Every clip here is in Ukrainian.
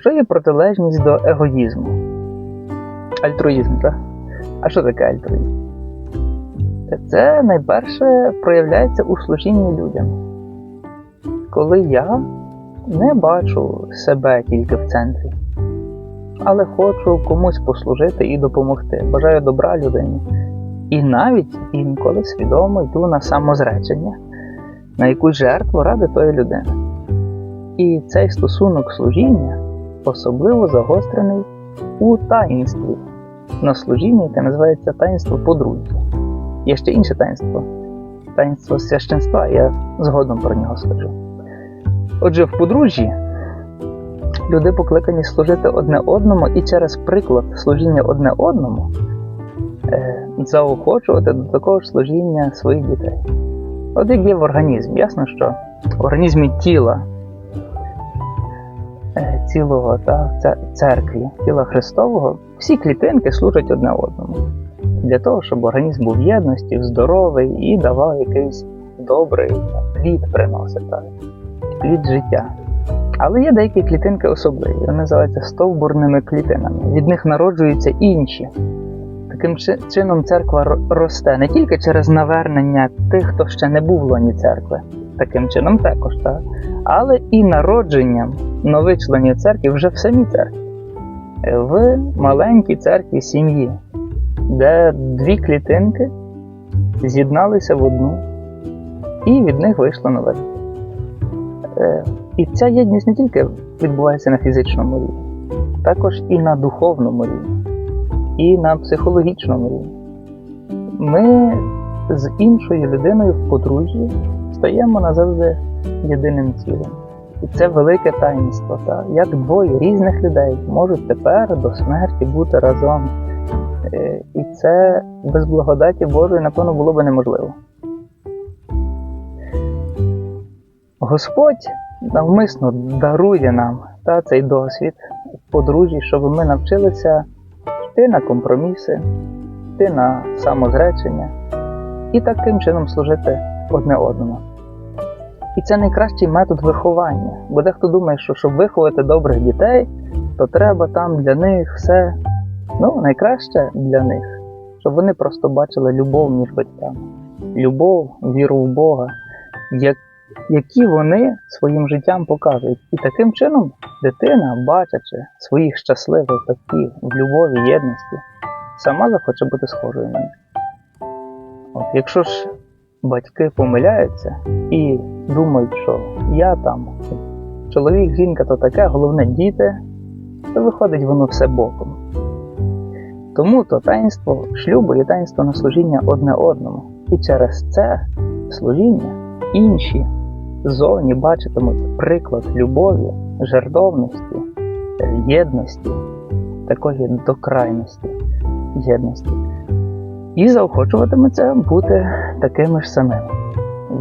Що є протилежність до егоїзму? Альтруїзм, так? А що таке альтруїзм? Це найперше проявляється у служінні людям. Коли я не бачу себе тільки в центрі, але хочу комусь послужити і допомогти. Бажаю добра людині. І навіть інколи свідомо йду на самозречення, на якусь жертву ради тої людини. І цей стосунок служіння особливо загострений у таїнстві на служінні, яке називається таїнство подружжя. Є ще інше таїнство таїнство священства, я згодом про нього скажу. Отже, в подружжі люди покликані служити одне одному і через приклад служіння одне одному е, заохочувати до такого ж служіння своїх дітей. От як є в організмі, ясно, що в організмі тіла цілого та церкві, тіла Христового, всі клітинки служать одне одному. Для того, щоб організм був в єдності, здоровий і давав якийсь добрий плід приносить, так, плід життя. Але є деякі клітинки особливі, вони називаються стовбурними клітинами. Від них народжуються інші. Таким чином церква росте не тільки через навернення тих, хто ще не був в лоні церкви, таким чином також, так? але і народженням нових членів церкви вже в самій церкві, Е, в маленькій церкві сім'ї, де дві клітинки з'єдналися в одну, і від них вийшло нове. Е, І ця єдність не тільки відбувається на фізичному рівні, також і на духовному рівні, і на психологічному рівні. Ми з іншою людиною в подружжі стаємо назавжди єдиним цілим. І це велике таїнство, та? як двоє різних людей можуть тепер до смерті бути разом. Е, І це без благодаті Божої, напевно, було би неможливо. Господь навмисно дарує нам та, цей досвід подружжі, щоб ми навчилися йти на компроміси, йти на самозречення і таким чином служити одне одному. І це найкращий метод виховання. Бо дехто думає, що щоб виховати добрих дітей, то треба там для них все ну, найкраще для них, щоб вони просто бачили любов між батьками, любов, віру в Бога, як, які вони своїм життям показують. І таким чином дитина, бачачи своїх щасливих батьків в любові, єдності, сама захоче бути схожою на них. От, якщо ж батьки помиляються і думають, що я там, чоловік, жінка то таке, головне діти, то виходить воно все боком. Тому то таїнство шлюбу є таїнство на служіння одне одному. І через це служіння інші зовні бачитимуть приклад любові, жертовності, єдності, такої до крайності єдності. І заохочуватиметься бути такими ж самими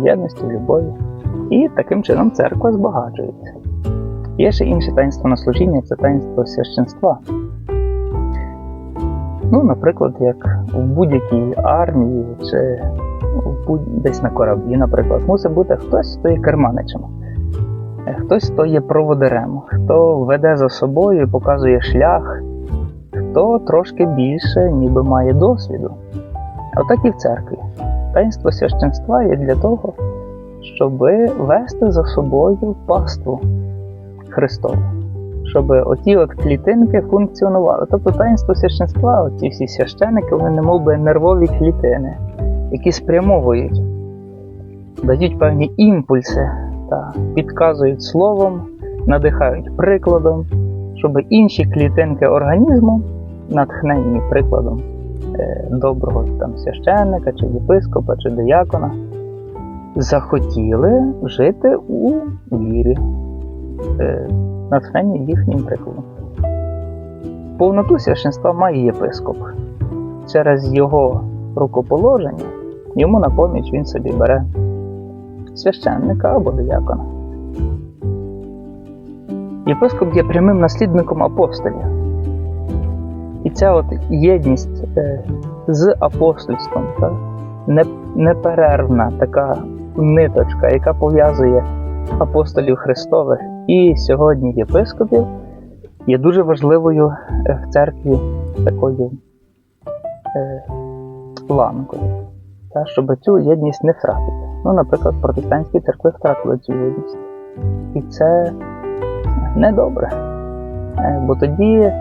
єдності, любові. І таким чином церква збагачується. Є ще інше таїнство на служіння це таїнство священства. Ну, наприклад, як в будь-якій армії чи десь на кораблі, наприклад, мусить бути хтось, хто є керманичем, хтось, хто є проводирем, хто веде за собою і показує шлях, хто трошки більше ніби має досвіду. Отак і в церкві. Таїнство священства є для того, щоб вести за собою паству Христову щоб оті от клітинки функціонували. Тобто таїнство священства, оці всі священики, вони немов би нервові клітини, які спрямовують, дають певні імпульси та підказують словом, надихають прикладом, щоб інші клітинки організму, натхненні прикладом доброго там, священника, чи єпископа, чи диякона, захотіли жити у вірі. Е, натхнені їхнім прикладом. Повноту священства має єпископ. Через його рукоположення йому на поміч він собі бере священника або диякона. Єпископ є прямим наслідником апостолів. І ця от єдність е, з апостольством, та, не- неперервна така ниточка, яка пов'язує апостолів Христових і сьогодні єпископів, є дуже важливою е, в церкві такою е, ланкою, та, щоб цю єдність не втратити. Ну, наприклад, протестантські церкви втратили цю єдність. І це недобре. Бо тоді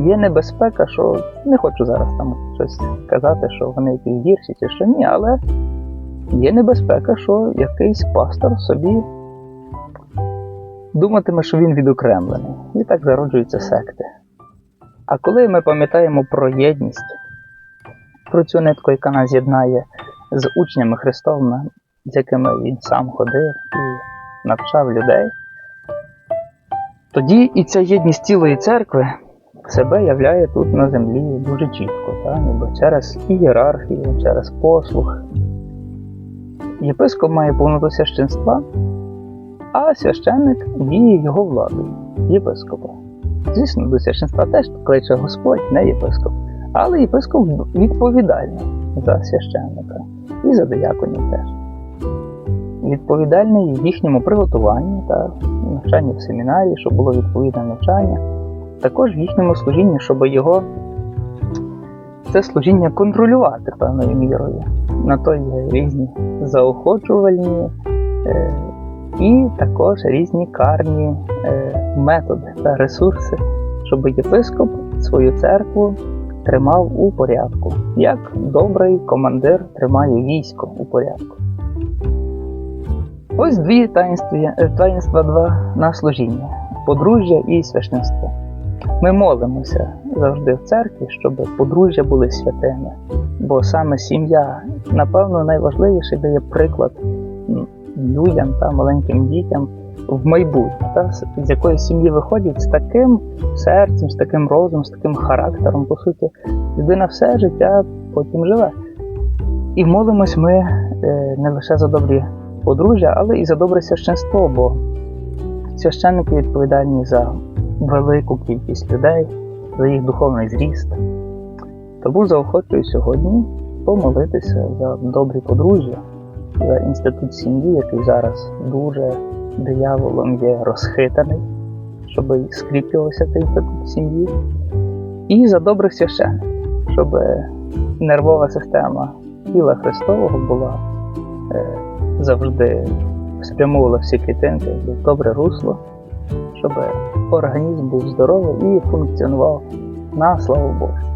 є небезпека, що не хочу зараз там щось казати, що вони якісь гірші чи що ні, але є небезпека, що якийсь пастор собі думатиме, що він відокремлений. І так зароджуються секти. А коли ми пам'ятаємо про єдність, про цю нитку, яка нас з'єднає з учнями Христовими, з якими він сам ходив і навчав людей, тоді і ця єдність цілої церкви себе являє тут на землі дуже чітко, та? ніби через ієрархію, через послух. Єпископ має повноту священства, а священник діє його владою, єпископа. Звісно, до священства теж кличе Господь, не єпископ. Але єпископ відповідальний за священника і за дияконів теж. Відповідальний їхньому приготуванні та навчанні в семінарії, щоб було відповідне навчання, також в їхньому служінні, щоб його це служіння контролювати певною мірою. На то є різні заохочувальні е, і також різні карні е, методи та ресурси, щоб єпископ свою церкву тримав у порядку, як добрий командир тримає військо у порядку. Ось дві таїнства, е, таїнства два на служіння подружжя і священство. Ми молимося завжди в церкві, щоб подружжя були святими, бо саме сім'я, напевно, найважливіше дає приклад людям та маленьким дітям в майбутнє, та, з якої сім'ї виходять з таким серцем, з таким розумом, з таким характером. По суті, людина все життя потім живе. І молимось ми е, не лише за добрі подружжя, але і за добре священство, бо священники відповідальні за велику кількість людей, за їх духовний зріст. Тому заохочую сьогодні помолитися за добрі подружжя, за інститут сім'ї, який зараз дуже дияволом є розхитаний, щоб скріплювався цей інститут сім'ї, і за добрих священиків, щоб нервова система тіла Христового була е, завжди спрямовувала всі клітинки в добре русло, щоб організм був здоровий і функціонував на славу Божу.